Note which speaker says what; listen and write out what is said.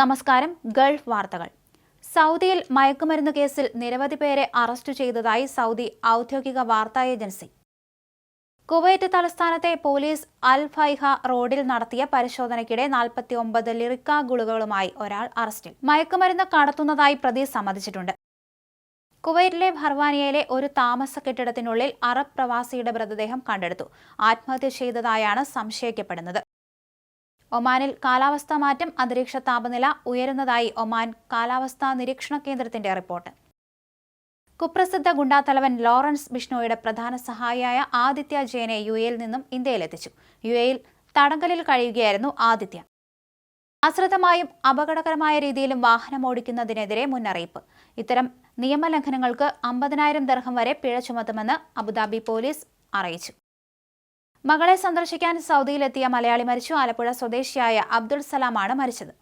Speaker 1: നമസ്കാരം ഗൾഫ് വാർത്തകൾ. സൗദിയിൽ മയക്കുമരുന്ന് കേസിൽ നിരവധി പേരെ അറസ്റ്റ് ചെയ്തതായി സൗദി ഔദ്യോഗിക വാർത്താ ഏജൻസി. കുവൈറ്റ് തലസ്ഥാനത്തെ പോലീസ് അൽ ഫൈഹ റോഡിൽ നടത്തിയ പരിശോധനയ്ക്കിടെ നാൽപ്പത്തി ഒമ്പത് ലിറിക്ക ഗുളികകളുമായി ഒരാൾ അറസ്റ്റിൽ. മയക്കുമരുന്ന് കടത്തുന്നതായി പ്രതി സമ്മതിച്ചിട്ടുണ്ട്. കുവൈറ്റിലെ ഭർവാനിയയിലെ ഒരു താമസ കെട്ടിടത്തിനുള്ളിൽ അറബ് പ്രവാസിയുടെ മൃതദേഹം കണ്ടെടുത്തു. ആത്മഹത്യ ചെയ്തതായാണ് സംശയിക്കപ്പെടുന്നത്. ഒമാനിൽ കാലാവസ്ഥാ മാറ്റം അന്തരീക്ഷ താപനില ഉയരുന്നതായി ഒമാൻ കാലാവസ്ഥാ നിരീക്ഷണ കേന്ദ്രത്തിന്റെ റിപ്പോർട്ട്. കുപ്രസിദ്ധ ഗുണ്ടാത്തലവൻ ലോറൻസ് ബിഷ്ണോയുടെ പ്രധാന സഹായിയായ ആദിത്യ ജയനെ യു എയിൽ നിന്നും ഇന്ത്യയിലെത്തിച്ചു. യു എയിൽ തടങ്കലിൽ കഴിയുകയായിരുന്നു ആദിത്യ. അശ്രദ്ധമായും അപകടകരമായ രീതിയിലും വാഹനം ഓടിക്കുന്നതിനെതിരെ മുന്നറിയിപ്പ്. ഇത്തരം നിയമലംഘനങ്ങൾക്ക് അമ്പതിനായിരം ദർഹം വരെ പിഴ ചുമത്തുമെന്ന് അബുദാബി പോലീസ് അറിയിച്ചു. മകളെ സന്ദർശിക്കാൻ സൗദിയിലെത്തിയ മലയാളി മരിച്ചു. ആലപ്പുഴ സ്വദേശിയായ അബ്ദുൾ സലാമാണ് മരിച്ചത്.